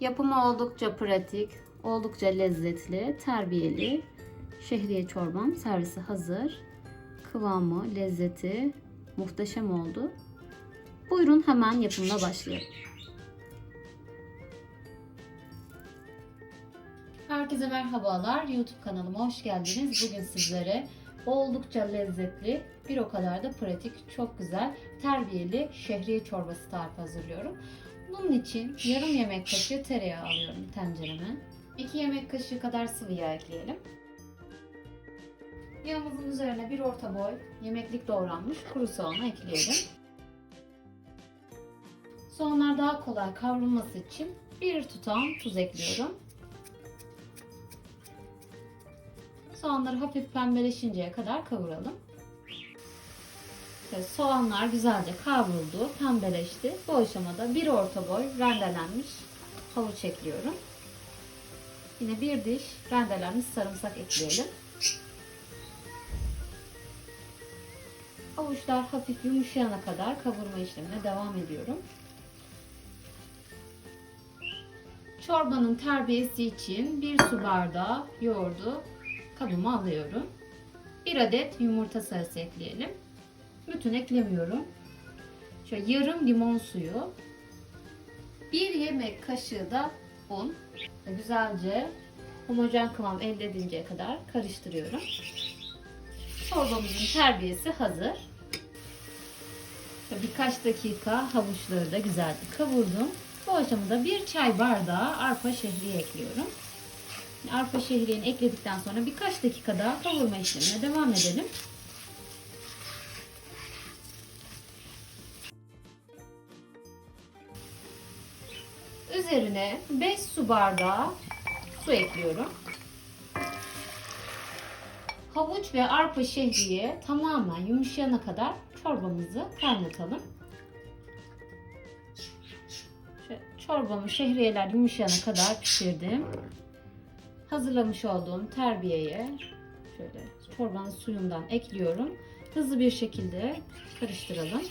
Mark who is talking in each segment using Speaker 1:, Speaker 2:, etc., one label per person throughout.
Speaker 1: Yapımı oldukça pratik, oldukça lezzetli, terbiyeli. Şehriye çorbam servisi hazır. Kıvamı, lezzeti muhteşem oldu. Buyurun hemen yapımına başlayalım. Herkese merhabalar. YouTube kanalıma hoş geldiniz. Bugün sizlere oldukça lezzetli, bir o kadar da pratik, çok güzel, terbiyeli şehriye çorbası tarifi hazırlıyorum. Bunun için yarım yemek kaşığı tereyağı alıyorum tencereme. 2 yemek kaşığı kadar sıvı yağ ekleyelim. Yağımızın üzerine bir orta boy yemeklik doğranmış kuru soğanı ekleyelim. Soğanlar daha kolay kavrulması için bir tutam tuz ekliyorum. Soğanları hafif pembeleşinceye kadar kavuralım. Evet, soğanlar güzelce kavruldu, pembeleşti. Bu aşamada bir orta boy rendelenmiş havuç ekliyorum. Yine bir diş rendelenmiş sarımsak ekleyelim. Havuçlar hafif yumuşayana kadar kavurma işlemine devam ediyorum. Çorbanın terbiyesi için bir su bardağı yoğurdu kabıma alıyorum. Bir adet yumurta sarısı ekleyelim. Bütün eklemiyorum. Şöyle yarım limon suyu. Bir yemek kaşığı da un. Güzelce homojen kıvam elde edinceye kadar karıştırıyorum. Çorbamızın terbiyesi hazır. Birkaç dakika havuçları da güzelce kavurdum. Bu aşamada bir çay bardağı arpa şehriye ekliyorum. Arpa şehriyeni ekledikten sonra birkaç dakika daha kavurma işlemine devam edelim. Üzerine 5 su bardağı su ekliyorum. Havuç ve arpa şehriye tamamen yumuşayana kadar çorbamızı kaynatalım. Çorbamı şehriyeler yumuşayana kadar pişirdim. Hazırlamış olduğum terbiyeye şöyle çorbanın suyundan ekliyorum. Hızlı bir şekilde karıştıralım.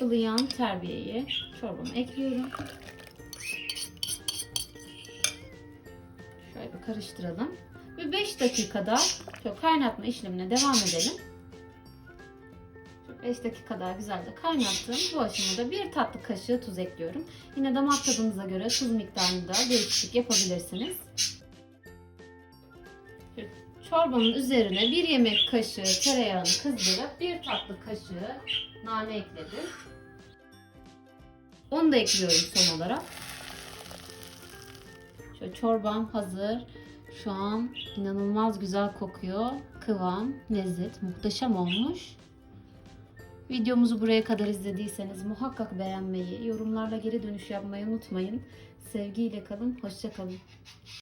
Speaker 1: Ilıyan terbiyeyi çorbama ekliyorum. Şöyle bir karıştıralım. Ve 5 dakikada şöyle kaynatma işlemine devam edelim. 5 dakika daha güzelce kaynattım. Bu aşamada bir tatlı kaşığı tuz ekliyorum. Yine damak tadınıza göre tuz miktarında değişiklik yapabilirsiniz. Şöyle Çorbamın üzerine bir yemek kaşığı tereyağını kızdırıp bir tatlı kaşığı nane ekledim. Onu da ekliyorum son olarak. Şöyle çorbam hazır. Şu an inanılmaz güzel kokuyor. Kıvam, lezzet muhteşem olmuş. Videomuzu buraya kadar izlediyseniz muhakkak beğenmeyi, yorumlarla geri dönüş yapmayı unutmayın. Sevgiyle kalın, hoşça kalın.